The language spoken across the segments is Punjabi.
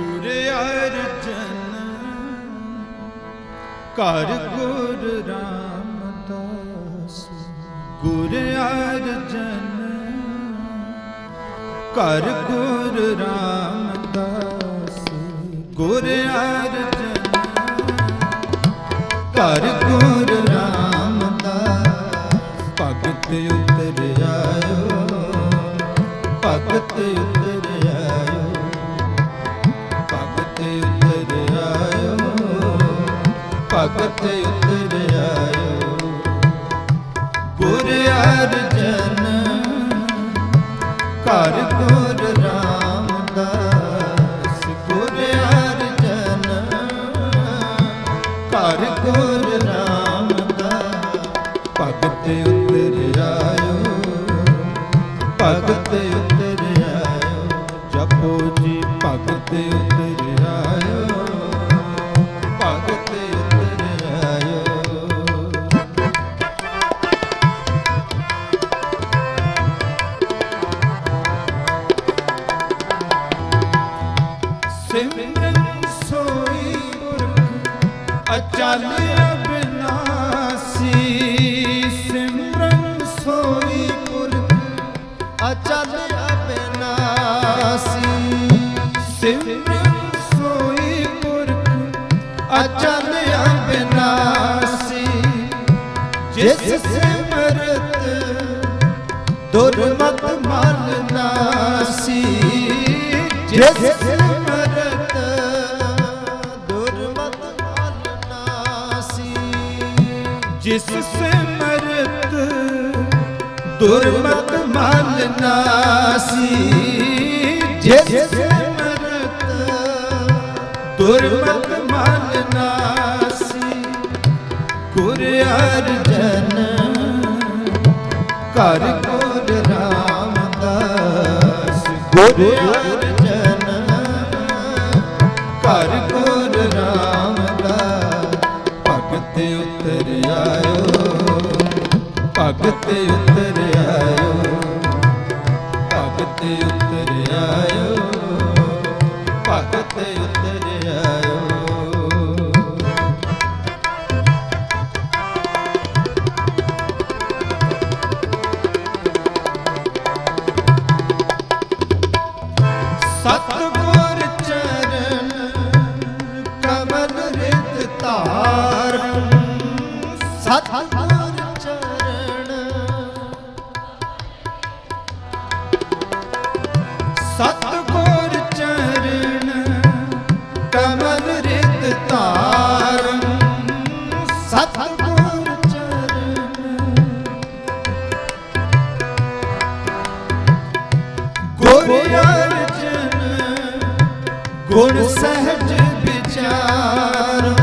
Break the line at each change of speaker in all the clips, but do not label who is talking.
ਗੁਰ ਅਰਜਨ, ਘਰ ਗੁਰ ਰਾਮਦਾਸ ਗੁਰ ਅਰਜਨ, ਘਰ ਗੁਰ ਰਾਮਦਾਸ ਗੁਰ ਅਰਜਨ, ਘਰ ਗੁਰ ਰਾਮਦਾਸ ਭਗਤ ਉਤਰ ਆਇਓ, ਭਗਤ ਭਗਤ ਉਤਰ ਆਇਓ। ਗੁਰ ਅਰਜਨ ਘਰ ਕੋ ਅਚਲ ਅਬਿਨਾਸੀ ਜਿਸ ਸਿਮਰਤ ਦੁਰਮਤ ਮਲ ਨਾਸੀ, ਜਿਸ ਸਿਮਰਤ
ਦੁਰਮਤ ਮਲ ਨਾਸੀ,
ਜਿਸ ਸਿਮਰਤ ਦੁਰਮਤ ਮਲ ਨਾਸੀ, ਜਿਸ ਸਿਮਰਤ ਦੁਰਮਤ ਮਲ ਨਾਸੀ ਗੁਰ ਅਰਜਨ। ਘਰ ਗੁਰ ਰਾਮਦਾਸ ਗੁਰ ਗੁਣ ਸਹਿਜ ਵਿਚਾਰੰ।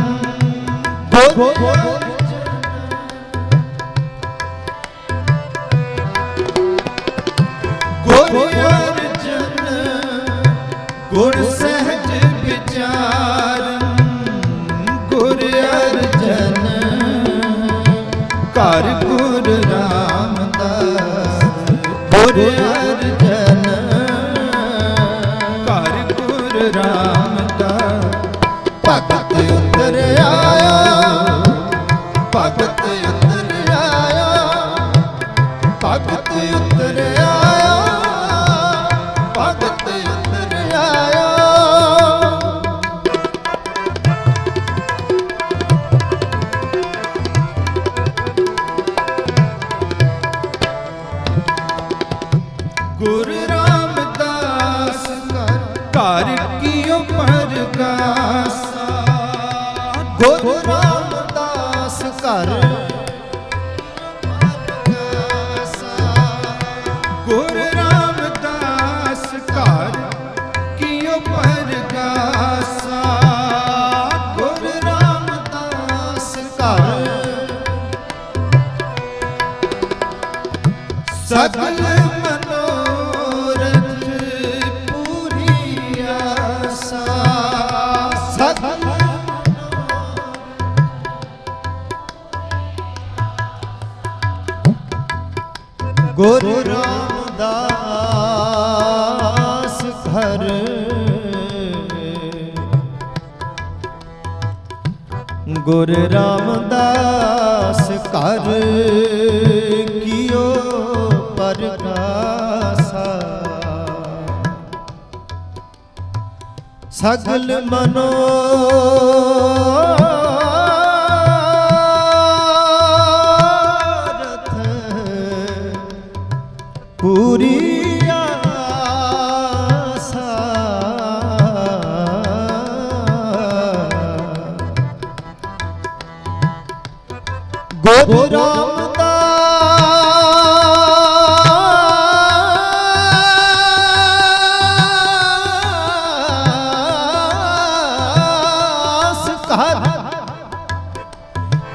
ਗੁਰ ਗੁਰ ਅਰਜਨ ਗੁਣ ਸਹਿਜ ਵਿਚਾਰੰ। ਗੁਰ ਰਾਮਦਾਸ ਕਰ ਕੀਓ ਪਰਗਾਸਾ ਸਗਲ ਮਨੋ ਪੂਰੀ
ਹੋ
ਰਾਮ ਦਾ ਸਤਹਰ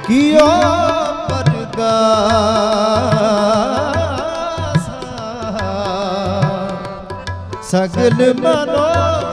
ਕੀਓ ਪਰਦਾਸਾ ਸਗਲ ਮਨੋ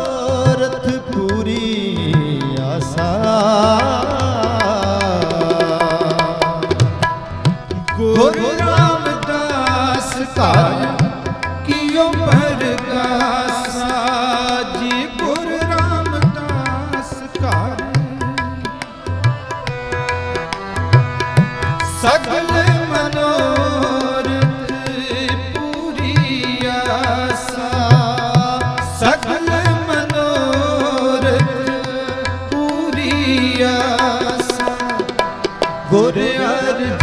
ਗੁਰ
ਅਰਜਨ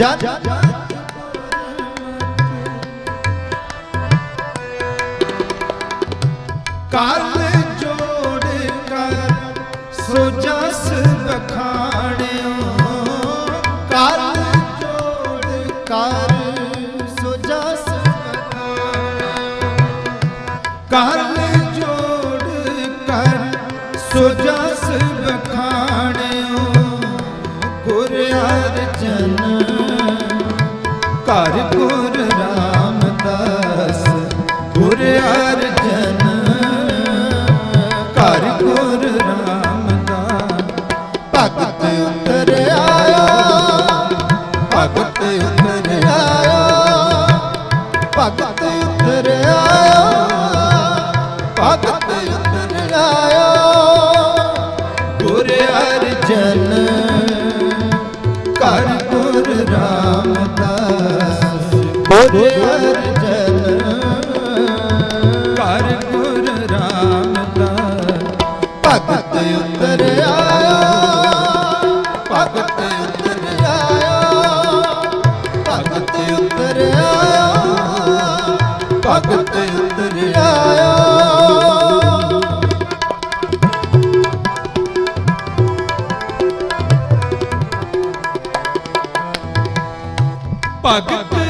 ਜਨ
ਕਰ ਜੋੜ ਕਰ ਸੁਜਸ ਵਖਾਣਿਓ ਸੁਜਸ
ਕਰ ਜੋੜ ਕਰ
ਸੁਜਸ ਵਖਾਣਿਓ ਗੁਰ ਘਰ ਗੁਰ ਰਾਮ
ਭਗਤ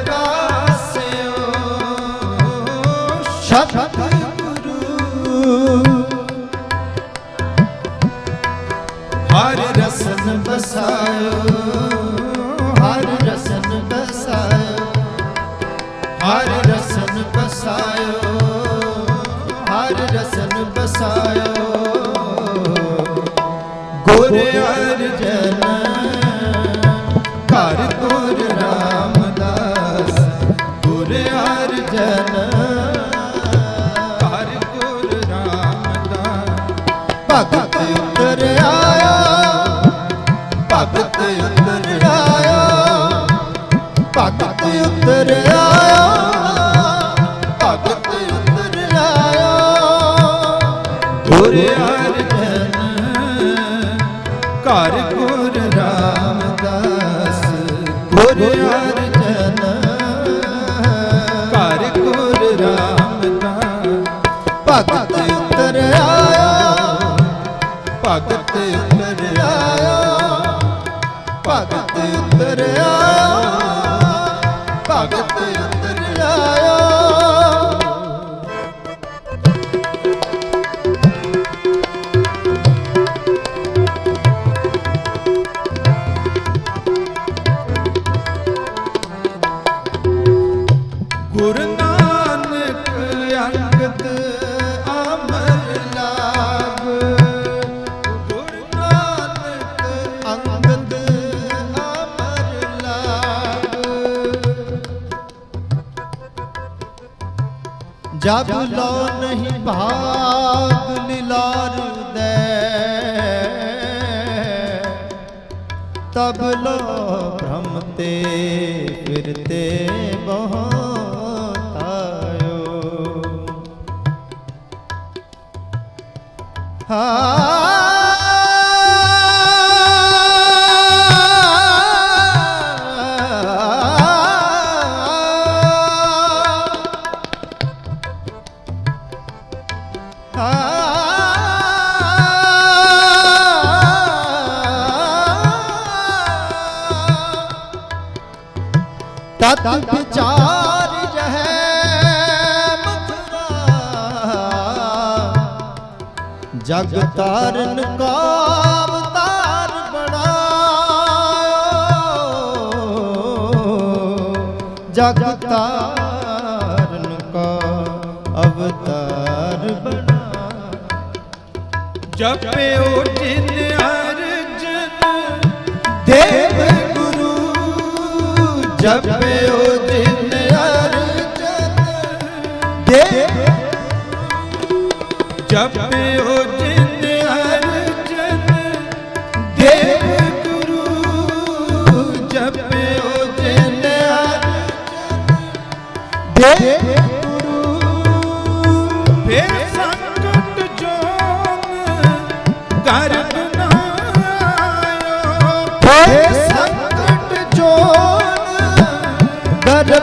사랑
ਗੁਰੂ ਨਾਨਕ ਅੰਗਦ
ਅਮਰ ਲਾਭ ਗੁਰੂ ਨਾਨਕ ਅੰਗਦ ਅਮਰ ਲਾਭ ਜਬ ਲੋ ਨਹੀਂ ਭਾਗ ਲਿਲਾਰ ਦੇ, ਤਬ ਲੋ ਭ੍ਰਮ ਤੇ ਫਿਰਤੇ ਬਹੁਤ ਤਤ ਵਿਚਾਰ ਜਗ ਤਾਰਨ ਕਾਮ ਤਾਰ ਬਣਾਇਓ। ਜਗ ਤਾਰਨ ਕਾ ਅਵਤਾਰ ਬਣਾ
ਜਪਿਓ ਜਿਨ ਅਰਜਨ,
ਦੇਵ ਗੁਰੂ, ਜਪਿਓ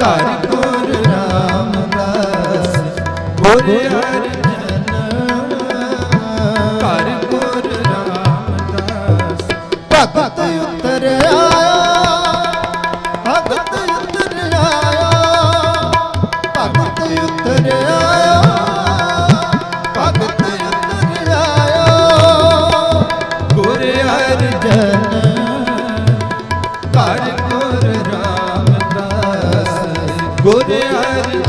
ਘਰ ਗੁਰ ਰਾਮਦਾਸ ਗੁਰ
ਗੁਰ
ਹਰਿ